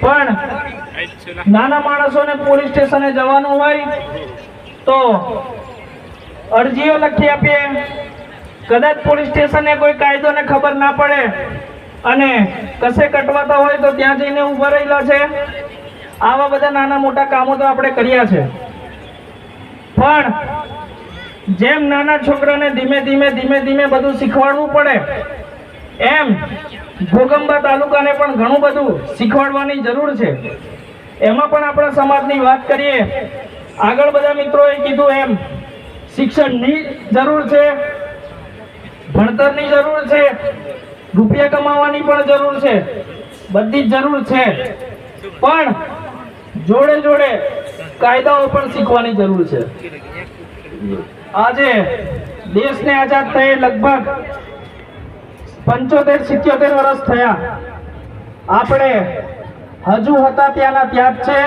પણ નાના માણસોને પોલીસ સ્ટેશને જવાનું હોય તો અરજીઓ લખી આપીએ. કદાચ પોલીસ સ્ટેશને કોઈ કાયદોને ખબર ના પડે અને કશે કટવાતા હોય તો ત્યાં જઈને ઊભા રહેલા છે. આવા બધા નાના મોટા કામો તો આપણે કર્યા છે. પણ જેમ નાના છોકરાને ધીમે ધીમે ધીમે ધીમે બધું શીખવાડવું પડે, એમ ઘોગંબા તાલુકાને પણ ઘણું બધું શીખવાડવાની જરૂર છે. એમાં પણ આપણા સમાજની વાત કરીએ, આગળ બધા મિત્રોએ કીધું એમ, શિક્ષણની જરૂર છે, ભણતરની જરૂર છે, રૂપિયા કમાવાની પણ જરૂર છે, બધી જ જરૂર છે. પણ જોડે જોડે કાયદાઓ પણ શીખવાની જરૂર છે. આજે દેશને આઝાદ થયે લગભગ પંચોતેર, સિત્યોતેર વર્ષ થયા. આપણે હજુ હતા ત્યાંના ત્યાં જ છે.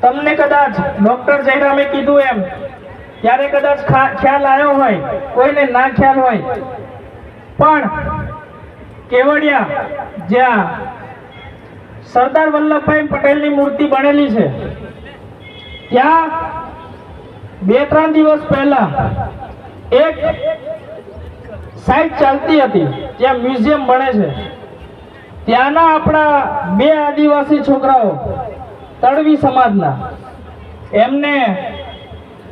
તમને કદાચ ડોક્ટર જયરામે કીધું એમ ત્યારે કદાચ ખ્યાલ આવ્યો હોય, કોઈને ના ખ્યાલ હોય. પણ કેવડિયા જ્યાં સરદાર વલ્લભભાઈ પટેલની મૂર્તિ બનેલી છે, ત્યાં બે ત્રણ દિવસ પહેલા એક સાઇટ ચાલતી હતી ત્યાં મ્યુઝિયમ બને છે. ત્યાંના આપણા બે આદિવાસી છોકરાઓ તળવી સમાજના, એમને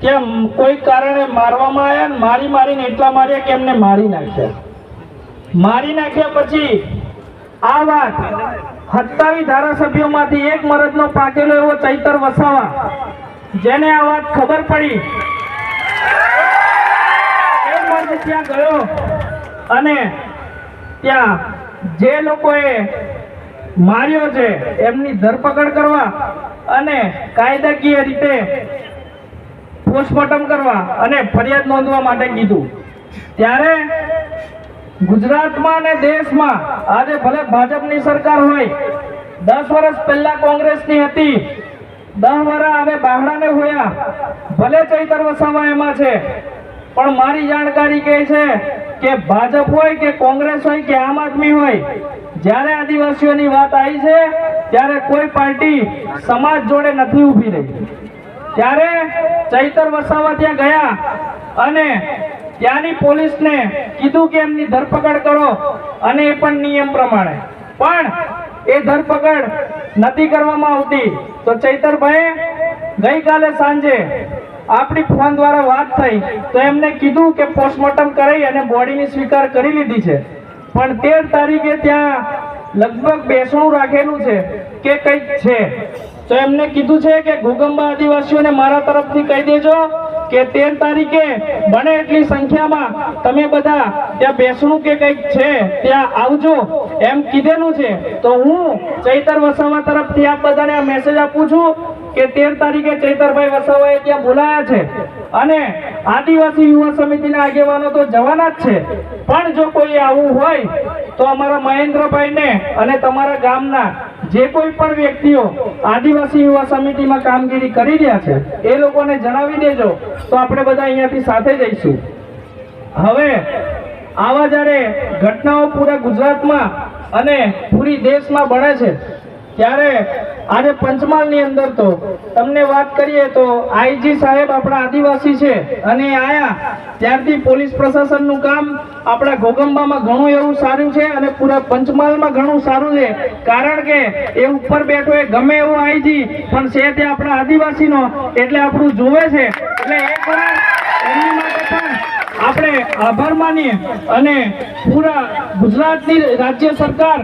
ત્યાં કોઈ કારણે મારવામાં આવ્યા ને મારી મારીને એટલા માર્યા કે એમને મારી નાખ્યા. મારી નાખ્યા પછી આ વાત સત્તાવી ધારાસભ્યોમાંથી એક મરદનો પાકેલો એવો ચૈતર વસાવા, જેને આ વાત ખબર પડી. એ ત્યાં ગયો. અને ત્યાં જે લોકોએ માર્યો છે, એમની ધરપકડ કરવા અને કાયદાકીય રીતે પોસ્ટમોર્ટમ કરવા અને ફરિયાદ નોંધવા માટે કીધું. ત્યારે ગુજરાતમાં અને દેશમાં આજે ભલે ભાજપની સરકાર હોય, દસ વર્ષ પહેલા કોંગ્રેસની હતી, દસ વર્ષ હવે બાહડાને હોયા, ભલે ચૈતર વસાવા એમાં છે, પણ મારી જાણકારી કહે છે કે ભાજપ હોય કે કોંગ્રેસ હોય કે આમ આદમી હોય, જ્યારે આદિવાસીઓની વાત આવી છે, ત્યારે કોઈ પાર્ટી સમાજ જોડે નથી ઊભી રહી. ત્યારે ચૈતર વસાવા ત્યાં ગયા અને ત્યાંની પોલીસને કીધું કે એમની ધરપકડ કરો અને એ પણ નિયમ પ્રમાણે. પણ એ ધરપકડ નથી કરવામાં આવતી. તો ચૈતરભાઈ ગઈકાલે સાંજે આપણી ફોન દ્વારા વાત થઈ તો એમને કીધું કે પોસ્ટમોર્ટમ કરાવી અને બોડીની સ્વીકાર કરી લીધી છે. પણ તેર તારીખે ત્યાં લગભગ બેસણું રાખેલું છે કે કંઈક છે. તો એમને કીધું છે કે ઘોગંબા આદિવાસીઓને મારા તરફથી કહી દેજો કે તેર તારીખે બને એટલી સંખ્યામાં તમે બધા ત્યાં બેસણું કે કંઈક છે ત્યાં આવજો એમ કીધેલું છે. તો હું ચૈતર વસાવા તરફથી આપ બધાને આ મેસેજ આપું છું. કે તેર તારીખે ચૈતરભાઈ વસાવાએ ત્યાં બોલાયા છે. અને આદિવાસી યુવા સમિતિના આગેવાનો તો જવાના જ છે. પણ જો કોઈ આવું હોય, તો અમારા મહેન્દ્રભાઈને અને તમારા ગામના જે કોઈ પણ વ્યક્તિઓ આદિવાસી યુવા સમિતિમાં કામગીરી કરી રહ્યા છે, એ લોકોને જણાવી દેજો, તો આપણે બધા અહીંયાથી સાથે જઈશું. હવે, આવા જ્યારે ઘટનાઓ પૂરા ગુજરાતમાં અને પૂરી દેશમાં બને છે, ત્યારે આજે પંચમહાલની અંદર તો તમને વાત કરીએ તો આઈજી સાહેબ આપણા આદિવાસી છે અને આયા ત્યારથી પોલીસ પ્રશાસનનું કામ આપણા ઘોગંબામાં ઘણું એવું સારું છે અને પૂરા પંચમહાલમાં ઘણું સારું છે. કારણ કે એ ઉપર બેઠો એ ગમે એવો આઈજી, પણ છે તે આપણા આદિવાસીનો, એટલે આપણું જોવે છે. એટલે એકવાર એમની માટે પણ આપણે આભાર માનીએ અને પૂરા ગુજરાતની રાજ્ય સરકાર